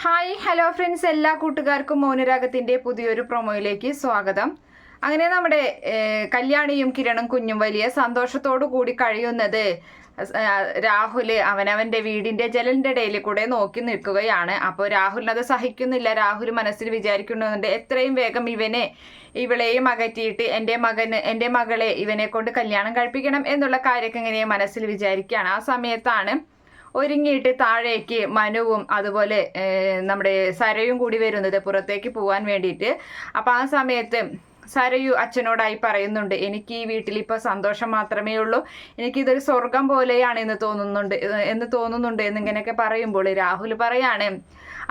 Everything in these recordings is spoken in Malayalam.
Hi hello friends. എല്ലാ കൂട്ടുകാർക്കും മൗനരാഗത്തിന്റെ പുതിയൊരു പ്രൊമോയിലേക്ക് സ്വാഗതം. അങ്ങനെ നമ്മുടെ കല്യാണിയും കിരണും കുഞ്ഞും വലിയ സന്തോഷത്തോടു കൂടി കഴിയുന്നത് രാഹുൽ അവനവന്റെ വീടിന്റെ ജലലിന്റെ ഇടയിൽ കൂടെ നോക്കി നിൽക്കുകയാണ്. അപ്പോൾ രാഹുലിനത് സഹിക്കുന്നില്ല. രാഹുൽ മനസ്സിൽ വിചാരിക്കുന്നുണ്ട് എത്രയും വേഗം ഇവനെ ഇവളെയും അകറ്റിയിട്ട് എന്റെ മകന് എന്റെ മകളെ ഇവനെ കൊണ്ട് കല്യാണം കഴിപ്പിക്കണം എന്നുള്ള കാര്യമൊക്കെ ഇങ്ങനെ മനസ്സിൽ വിചാരിക്കുകയാണ്. ആ സമയത്താണ് ഒരുങ്ങിയിട്ട് താഴേക്ക് മനുവും അതുപോലെ നമ്മുടെ സരയും കൂടി വരുന്നത് പുറത്തേക്ക് പോകാൻ വേണ്ടിയിട്ട്. അപ്പോൾ ആ സമയത്ത് സരയു അച്ഛനോടായി പറയുന്നുണ്ട് എനിക്ക് ഈ വീട്ടിൽ ഇപ്പോൾ സന്തോഷം മാത്രമേ ഉള്ളൂ. എനിക്കിതൊരു സ്വർഗം പോലെയാണ് എന്ന് തോന്നുന്നുണ്ട് എന്ന് തോന്നുന്നുണ്ട് എന്നിങ്ങനെയൊക്കെ പറയുമ്പോൾ രാഹുൽ പറയാണ്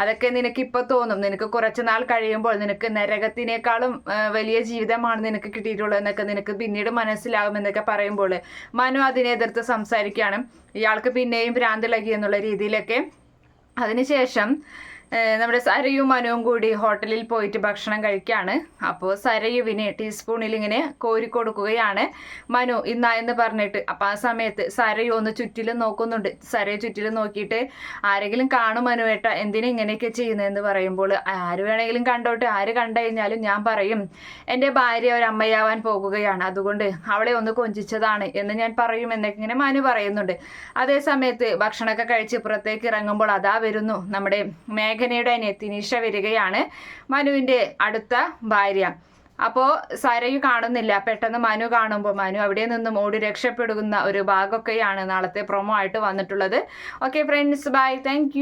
അതൊക്കെ നിനക്ക് ഇപ്പോൾ തോന്നും. നിനക്ക് കുറച്ച് നാൾ കഴിയുമ്പോൾ നിനക്ക് നരകത്തിനേക്കാളും വലിയ ജീവിതമാണ് നിനക്ക് കിട്ടിയിട്ടുള്ളത് എന്നൊക്കെ നിനക്ക് പിന്നീട് മനസ്സിലാകും എന്നൊക്കെ പറയുമ്പോൾ മനു അതിനെ എതിർത്ത് സംസാരിക്കുകയാണ്. ഇയാൾക്ക് പിന്നെയും ഭ്രാന്തിളകി എന്നുള്ള രീതിയിലൊക്കെ. അതിനുശേഷം നമ്മുടെ സരയും മനുവും കൂടി ഹോട്ടലിൽ പോയിട്ട് ഭക്ഷണം കഴിക്കുകയാണ് അപ്പോൾ സരയുവിന് ടീസ്പൂണിൽ ഇങ്ങനെ കോരി കൊടുക്കുകയാണ്. മനു ഇന്നാ എന്ന് പറഞ്ഞിട്ട്. അപ്പോൾ ആ സമയത്ത് സരയു ഒന്ന് ചുറ്റിലും നോക്കുന്നുണ്ട്. സരയു ചുറ്റിലും നോക്കിയിട്ട് ആരെങ്കിലും കാണും മനു മനുവേട്ട എന്തിനാ ഇങ്ങനെയൊക്കെ ചെയ്യുന്നതെന്ന് പറയുമ്പോൾ ആര് വേണമെങ്കിലും കണ്ടോട്ടെ. ആര് കണ്ടു കഴിഞ്ഞാലും ഞാൻ പറയും എന്റെ ഭാര്യ ഒരു അമ്മയാവാൻ പോകുകയാണ്. അതുകൊണ്ട് അവളെ ഒന്ന് കൊഞ്ചിച്ചതാണ് എന്ന് ഞാൻ പറയും എന്നൊക്കെ ഇങ്ങനെ മനു പറയുന്നുണ്ട്. അതേ സമയത്ത് ഭക്ഷണമൊക്കെ കഴിച്ച് പുറത്തേക്ക് ഇറങ്ങുമ്പോൾ അതാ വരുന്നു നമ്മുടെ മേഘനയുടെ അനിയ തിനീഷ വരികയാണ് മനുവിന്റെ അടുത്ത ഭാര്യ. അപ്പോ സരയു കാണുന്നില്ല. പെട്ടെന്ന് മനു കാണുമ്പോൾ മനു അവിടെ നിന്നും ഓടി രക്ഷപ്പെടുന്ന ഒരു ഭാഗമൊക്കെയാണ് നാളത്തെ പ്രൊമോ ആയിട്ട് വന്നിട്ടുള്ളത്. Okay friends bye thank